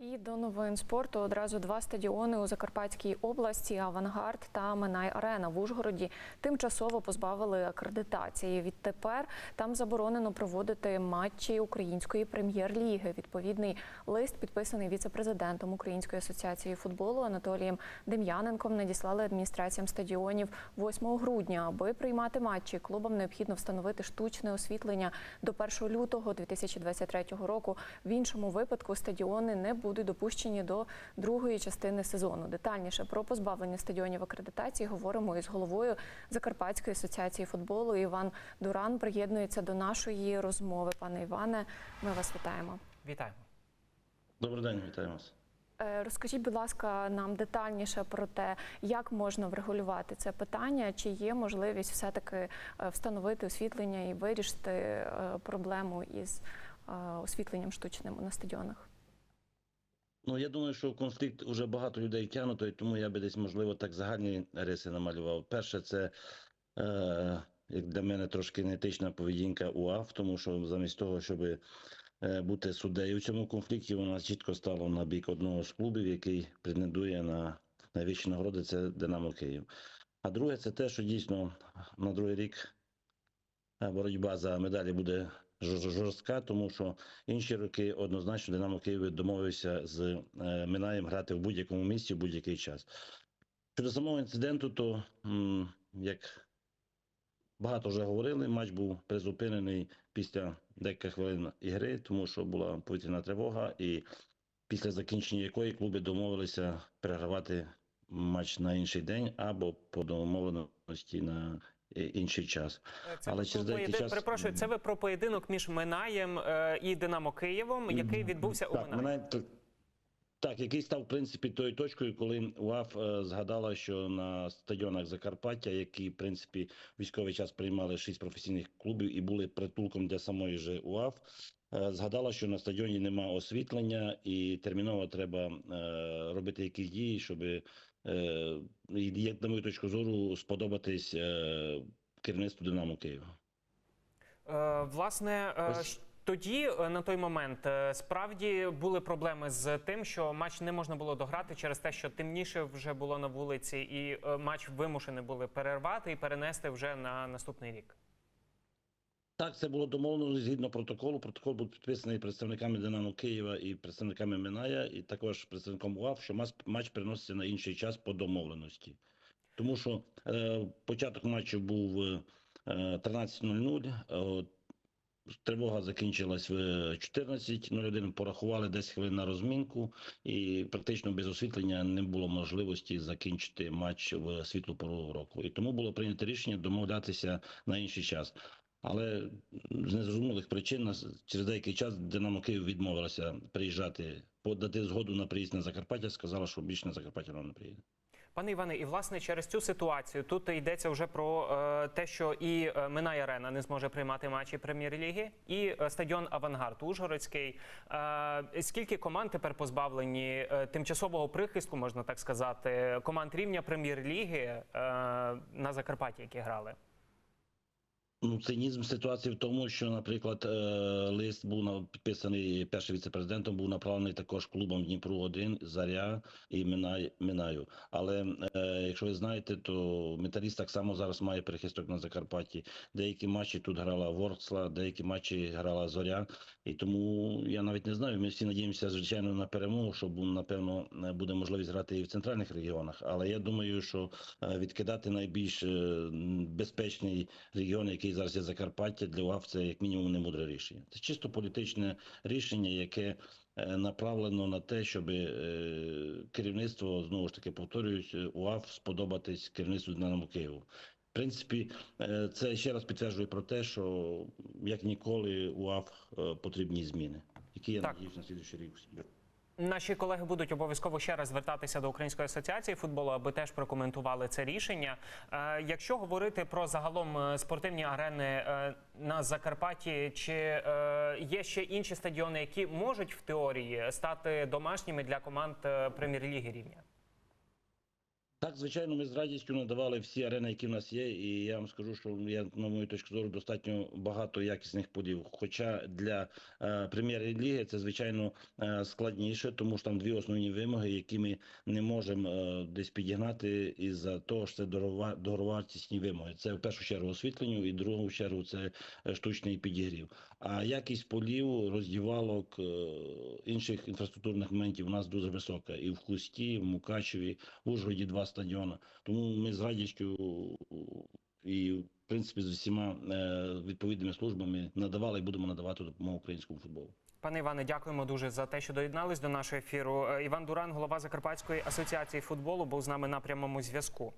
І до новин спорту одразу два стадіони у Закарпатській області Авангард та Минай Арена в Ужгороді тимчасово позбавили акредитації. Відтепер там заборонено проводити матчі української прем'єр-ліги. Відповідний лист, підписаний віце-президентом Української асоціації футболу Анатолієм Дем'яненком, надіслали адміністраціям стадіонів 8 грудня. Аби приймати матчі, клубам необхідно встановити штучне освітлення до 1 лютого 2023 року. В іншому випадку стадіони не будуть допущені до другої частини сезону. Детальніше про позбавлення стадіонів акредитації говоримо із головою Закарпатської асоціації футболу. Іван Дуран приєднується до нашої розмови. Пане Іване, ми вас вітаємо. Вітаємо. Добрий день, вітаю вас. Е, Розкажіть, будь ласка, нам детальніше про те, як можна врегулювати це питання, чи є можливість все-таки е, встановити освітлення і вирішити е, проблему із освітленням штучним на стадіонах. Ну я думаю, що конфлікт вже багато людей втягнуто, і тому я би десь можливо так загальні риси намалював. Перше, це е, як для мене трошки неетична поведінка УАФ, тому що замість того, щоб е, бути суддею в цьому конфлікті, вона чітко стала на бік одного з клубів, який претендує на найвищі нагороди. Це Динамо Київ. А друге, це те, що дійсно на другий рік е, боротьба за медалі буде жорстка, тому що інші роки однозначно Динамо Київ домовився з е, Минаєм грати в будь-якому місці в будь-який час. Щодо самого інциденту, то як багато вже говорили, матч був призупинений після декілька хвилин ігри, тому що була повітряна тривога, і після закінчення якої клуби домовилися перегравати матч на інший день або по домовленості на інший час. Це Але через деякий час- перепрошую, це ви про поєдинок між Минаєм е, і Динамо Києвом, який відбувся у Так, Минаї. мене т- так, який став в принципі тою точкою, коли УАФ е, згадала, що на стадіонах Закарпаття, які в принципі військовий час приймали шість професійних клубів і були притулком для самої же УАФ. е, Згадала, що на стадіоні немає освітлення, і терміново треба е, робити якісь дії, щоб, е, і, як на мою точку зору, сподобатись е, керівництву Динамо Києва. Е, Власне, е, Ось. тоді на той момент справді були проблеми з тим, що матч не можна було дограти через те, що темніше вже було на вулиці, і матч вимушені були перервати і перенести вже на наступний рік. Так, це було домовлено згідно протоколу. Протокол був підписаний представниками Динамо Києва і представниками Миная, і також представником УАФ, що матч переноситься на інший час по домовленості. Тому що е, початок матчу був е, 13.00. е, Тривога закінчилась в 14.01, порахували 10 хвилин на розмінку, і практично без освітлення не було можливості закінчити матч в світлу пору року. І тому було прийнято рішення домовлятися на інший час. Але з незрозумілих причин через деякий час Динамо Київ відмовилася приїжджати, подати згоду на приїзд на Закарпаття, сказала, що більше на Закарпаття вона не приїде. Пане Іване, і власне через цю ситуацію тут йдеться вже про е, те, що і е, Минай Арена не зможе приймати матчі прем'єр-ліги, і е, стадіон Авангард Ужгородський. Е, скільки команд тепер позбавлені е, тимчасового прихистку, можна так сказати, команд рівня прем'єр-ліги е, на Закарпатті, які грали? Ну, цинізм ситуації в тому, що, наприклад, е, лист був підписаний першим віцепрезидентом, був направлений також клубам Дніпру 1 Заря і Минаю. Але е, якщо ви знаєте, то металіст так само зараз має перехисток на Закарпатті. Деякі матчі тут грала Ворксла, деякі матчі грала Зоря. І тому я навіть не знаю. Ми всі надіємося, звичайно, на перемогу, щоб напевно буде можливість грати і в центральних регіонах. Але я думаю, що е, відкидати найбільш безпечний регіон, який зараз є Закарпаття, для УАФ це як мінімум не мудре рішення. Це чисто політичне рішення, яке е, направлено на те, щоб е, керівництво знову ж таки повторюють е, УАФ сподобатись керівництву Динамо Києву. В принципі, це ще раз підтверджує про те, що як ніколи УАФ е, потрібні зміни, які я надіюсь на слідуючий рік. Наші колеги будуть обов'язково ще раз звертатися до Української асоціації футболу, аби теж прокоментували це рішення. Е, якщо говорити про загалом е, спортивні арени е, на Закарпатті, чи є ще інші стадіони, які можуть в теорії стати домашніми для команд прем'єр-ліги рівня? Так, звичайно, ми з радістю надавали всі арени, які в нас є, і я вам скажу, що я, на мою точку зору, достатньо багато якісних полів. Хоча для е, прем'єр-ліги це звичайно е, складніше, тому що там дві основні вимоги, які ми не можемо е, десь підігнати із-за того, що це дорова, дороговартісні вимоги. Це в першу чергу освітленню, і в другу чергу це е, штучний підігрів. А якість полів, роздівалок, е, інших інфраструктурних моментів у нас дуже висока. І в Хусті, і в Мукачеві, в Ужгороді два стадіони. Тому ми з радістю і, в принципі, з усіма е, відповідними службами надавали і будемо надавати допомогу українському футболу. Пане Іване, дякуємо дуже за те, що доєднались до нашого ефіру. Е, Іван Дуран, голова Закарпатської асоціації футболу, був з нами на прямому зв'язку.